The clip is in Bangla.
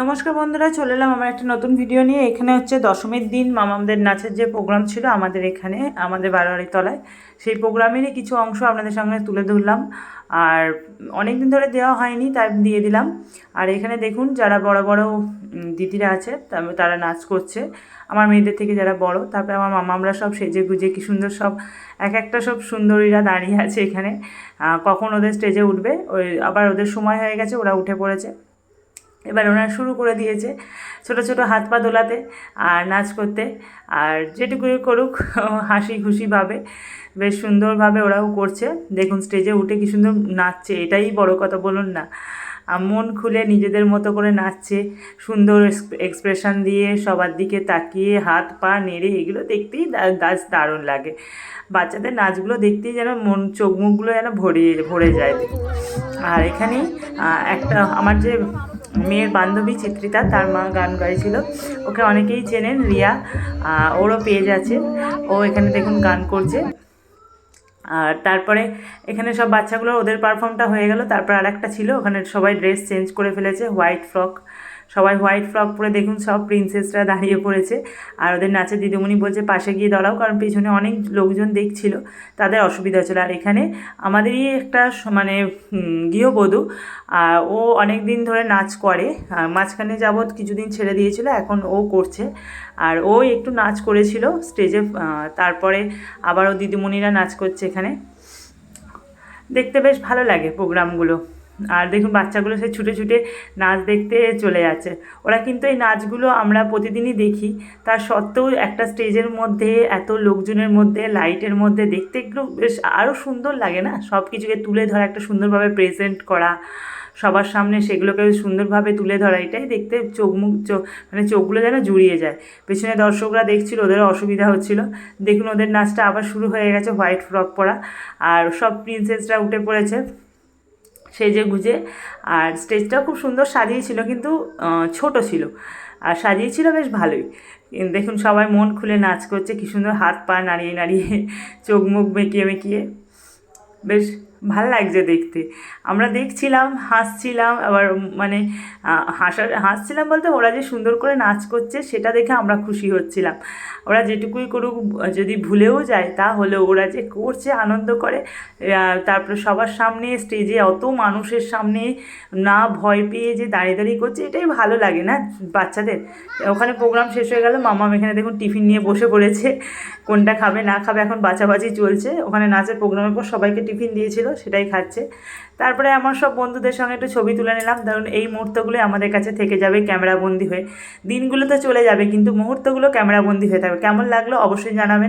নমস্কার বন্ধুরা, চলে এলাম আমার একটা নতুন ভিডিও নিয়ে। এখানে হচ্ছে দশমীর দিন, মামামদের নাচের যে প্রোগ্রাম ছিল আমাদের এখানে, আমাদের বারোয়ারি তলায় সেই প্রোগ্রামেরই কিছু অংশ আপনাদের সঙ্গে তুলে ধরলাম। আর অনেক দিন ধরে দেওয়া হয়নি, তাই দিয়ে দিলাম। আর এখানে দেখুন, যারা বড় বড় দিদিরা আছে তারা নাচ করছে। আমার মেয়েদের থেকে যারা বড়, তারপরে আমার মামামরা সব সেজে গুজে, কি সুন্দর সব, এক একটা সব সুন্দরীরা দাঁড়িয়ে আছে এখানে। কখন ওদের স্টেজে উঠবে, ওই, আবার ওদের সময় হয়ে গেছে, ওরা উঠে পড়েছে। এবার ওনারা শুরু করে দিয়েছে ছোট ছোট হাত পা দোলাতে আর নাচ করতে। আর যেটুকু করুক, হাসি খুশিভাবে বেশ সুন্দরভাবে ওরাও করছে। দেখুন স্টেজে উঠে কি সুন্দর নাচছে, এটাই বড় কথা বলুন না। মন খুলে নিজেদের মতো করে নাচছে, সুন্দর এক্সপ্রেশন দিয়ে সবার দিকে তাকিয়ে হাত পা নেড়ে, এগুলো দেখতেই নাচ দারুণ লাগে। বাচ্চাদের নাচগুলো দেখতেই যেন মন, চোখ মুখগুলো যেন ভরে ভরে যায়। আর এখানেই একটা, আমার যে মেয়ের বান্ধবী চিত্রিতা, তার মা গান গাইছিল। ওকে অনেকেই চেনেন, রিয়া। ওরও পেজ আছে। ও এখানে দেখুন গান করছে। আর তারপরে এখানে সব বাচ্চাগুলো ওদের পারফর্মটা হয়ে গেল। তারপর আরেকটা ছিল, ওখানে সবাই ড্রেস চেঞ্জ করে ফেলেছে হোয়াইট ফ্রক সবাই হোয়াইট ফ্রক পরে দেখুন, সব প্রিন্সেসরা দাঁড়িয়ে পড়েছে। আর ওদের নাচে দিদিমণি বলছে, পাশে গিয়ে দাঁড়াও, কারণ পেছনে অনেক লোকজন দেখছিল, তাদের অসুবিধা হচ্ছিল আর এখানে আমাদেরই একটা মানে গৃহবধূ ও অনেক দিন ধরে নাচ করে। মাঝখানে যাবৎ কিছুদিন ছেড়ে দিয়েছিল, এখন ও করছে। আর ও একটু নাচ করেছিল স্টেজে তারপরে আবারও দিদিমণিরা নাচ করছে এখানে। দেখতে বেশ ভালো লাগে প্রোগ্রামগুলো। আর দেখুন বাচ্চাগুলো সে ছুটে ছুটে নাচ দেখতে চলে যাচ্ছে। ওরা কিন্তু এই নাচগুলো আমরা প্রতিদিনই দেখি। তার সত্ত্বেও একটা স্টেজের মধ্যে, এত লোকজনের মধ্যে, লাইটের মধ্যে দেখতে একটু বেশ আরও সুন্দর লাগে না? সব কিছুকে তুলে ধরা, একটা সুন্দরভাবে প্রেজেন্ট করা, সবার সামনে সেগুলোকে সুন্দরভাবে তুলে ধরা, এটাই দেখতে চোখ মুখ, চোখ মানে চোখগুলো যেন জুড়িয়ে যায়। পেছনে দর্শকরা দেখছিল, ওদেরও অসুবিধা হচ্ছিল। দেখুন ওদের নাচটা আবার শুরু হয়ে গেছে, হোয়াইট ফ্রক পরা, আর সব প্রিন্সেসরা উঠে পড়েছে। সেজে গুজে। আর স্টেজটাও খুব সুন্দর সাজিয়েছিল, কিন্তু ছোট ছিল। আর সাজিয়েছিল বেশ ভালোই। দেখুন, সবাই মন খুলে নাচ করছে, কী সুন্দর হাত পা নাড়িয়ে নাড়িয়ে, চোখ মুখ মেকিয়ে মেকিয়ে। বেশ ভালো লাগছে দেখতে। আমরা দেখছিলাম, হাসছিলাম, আবার মানে হাসার হাসছিলাম বলতে ওরা যে সুন্দর করে নাচ করছে সেটা দেখে আমরা খুশি হচ্ছিলাম। ওরা যেটুকুই করুক, যদি ভুলেও যায় তা হলেও ওরা যে করছে, আনন্দ করে তারপরে সবার সামনে স্টেজে অত মানুষের সামনে না ভয় পেয়ে যে দাঁড়িয়ে দাঁড়িয়ে করছে, এটাই ভালো লাগে না বাচ্চাদের? ওখানে প্রোগ্রাম শেষ হয়ে গেল, মামাম এখানে দেখুন টিফিন নিয়ে বসে পড়েছে, কোনটা খাবে, না খাবে, এখন বাছাবাছি চলছে। ওখানে নাচের প্রোগ্রামের পর সবাইকে টিফিন দিয়েছিল। সেটাই খাচ্ছে। তারপরে আমার সব বন্ধুদের সঙ্গে একটু ছবি তুলে নিলাম। কারণ এই মুহূর্তগুলো আমাদের কাছে থেকে যাবে ক্যামেরাবন্দি হয়ে। দিনগুলো তো চলে যাবে, কিন্তু মুহূর্তগুলো ক্যামেরাবন্দি হয়ে থাকবে। কেমন লাগল অবশ্যই জানাবেন।